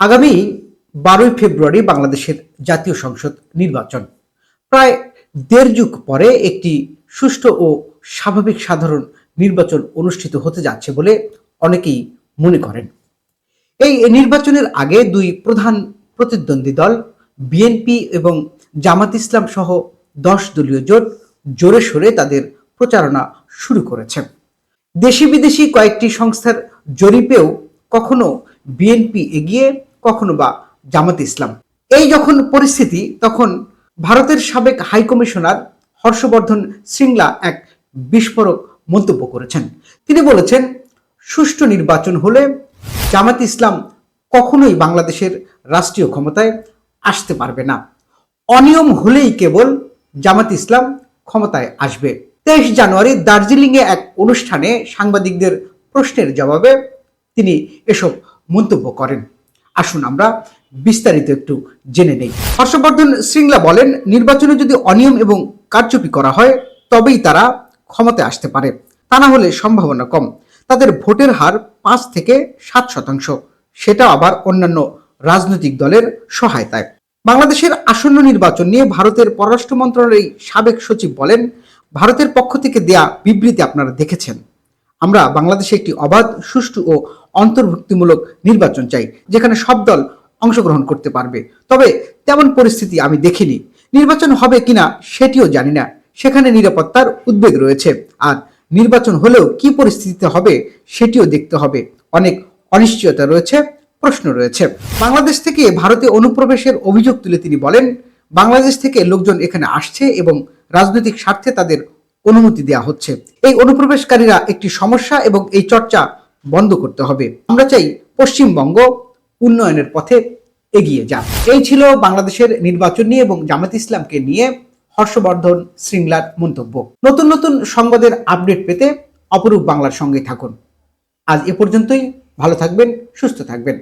আগামী বারোই ফেব্রুয়ারি বাংলাদেশের জাতীয় সংসদ নির্বাচন। প্রায় দেড় যুগ পরে একটি সুষ্ঠু ও স্বাভাবিক সাধারণ নির্বাচন অনুষ্ঠিত হতে যাচ্ছে বলে অনেকেই মনে করেন। এই নির্বাচনের আগে দুই প্রধান প্রতিদ্বন্দ্বী দল, বিএনপি এবং জামাত ইসলাম সহ দশ দলীয় জোট জোরে সোরে তাদের প্রচারণা শুরু করেছে। দেশি বিদেশি কয়েকটি সংস্থার জরিপেও কখনো বিএনপি এগিয়ে কখনো বা জামাত ইসলাম। এই যখন পরিস্থিতি, তখন ভারতের সাবেক হাইকমিশনার হর্ষবর্ধন শৃঙ্গলা এক বিস্ফোরক মন্তব্য করেছেন। তিনি বলেছেন, সুষ্ঠু নির্বাচন হলে জামাত ইসলাম কখনোই বাংলাদেশের রাষ্ট্রীয় ক্ষমতায় আসতে পারবে না। অনিয়ম হলেই কেবল জামাত ইসলাম ক্ষমতায় আসবে। তেইশ জানুয়ারি দার্জিলিংয়ে এক অনুষ্ঠানে সাংবাদিকদের প্রশ্নের জবাবে তিনি এসব মন্তব্য করেন। আসুন আমরা বিস্তারিত একটু জেনে নেই। হর্ষবর্ধন শৃঙ্গলা বলেন, নির্বাচনে যদি অনিয়ম এবং কারচুপি করা হয়, তবেই তারা ক্ষমতায় আসতে পারে। তা না হলে সম্ভাবনা কম। তাদের ভোটের হার পাঁচ থেকে সাত শতাংশ। সেটা আবার অন্যান্য রাজনৈতিক দলের সহায়তায়। বাংলাদেশের আসন্ন নির্বাচন নিয়ে ভারতের পররাষ্ট্র মন্ত্রণালয়ের সাবেক সচিব বলেন, ভারতের পক্ষ থেকে দেয়া বিবৃতি আপনারা দেখেছেন। আমরা বাংলাদেশে একটি অবাধ, সুষ্ঠু ও অন্তর্ভুক্তিমূলক নির্বাচন চাই, যেখানে সব দল অংশগ্রহণ করতে পারবে। তবে তেমন পরিস্থিতি আমি দেখিনি। নির্বাচন হবে কিনা সেটিও জানি না। সেখানে নিরাপত্তার উদ্বেগ রয়েছে। আর নির্বাচন হলেও কি পরিস্থিতিতে হবে সেটিও দেখতে হবে। অনেক অনিশ্চয়তা রয়েছে, প্রশ্ন রয়েছে। বাংলাদেশ থেকে ভারতে অনুপ্রবেশের অভিযোগ তুলে তিনি বলেন, বাংলাদেশ থেকে লোকজন এখানে আসছে এবং রাজনৈতিক স্বার্থে তাদের অনুমতি দেওয়া হচ্ছে। এই অনুপ্রবেশকারীরা একটি সমস্যা এবং এই চর্চা বন্ধ করতে হবে। আমরা চাই পশ্চিমবঙ্গ উন্নয়নের পথে এগিয়ে যাক। এই ছিল বাংলাদেশের নির্বাচন নিয়ে এবং জামাত ইসলামকে নিয়ে হর্ষবর্ধন শৃঙ্গলার মন্তব্য। নতুন নতুন সংবাদের আপডেট পেতে অপরূপ বাংলার সঙ্গে থাকুন। আজ এ পর্যন্তই। ভালো থাকবেন, সুস্থ থাকবেন।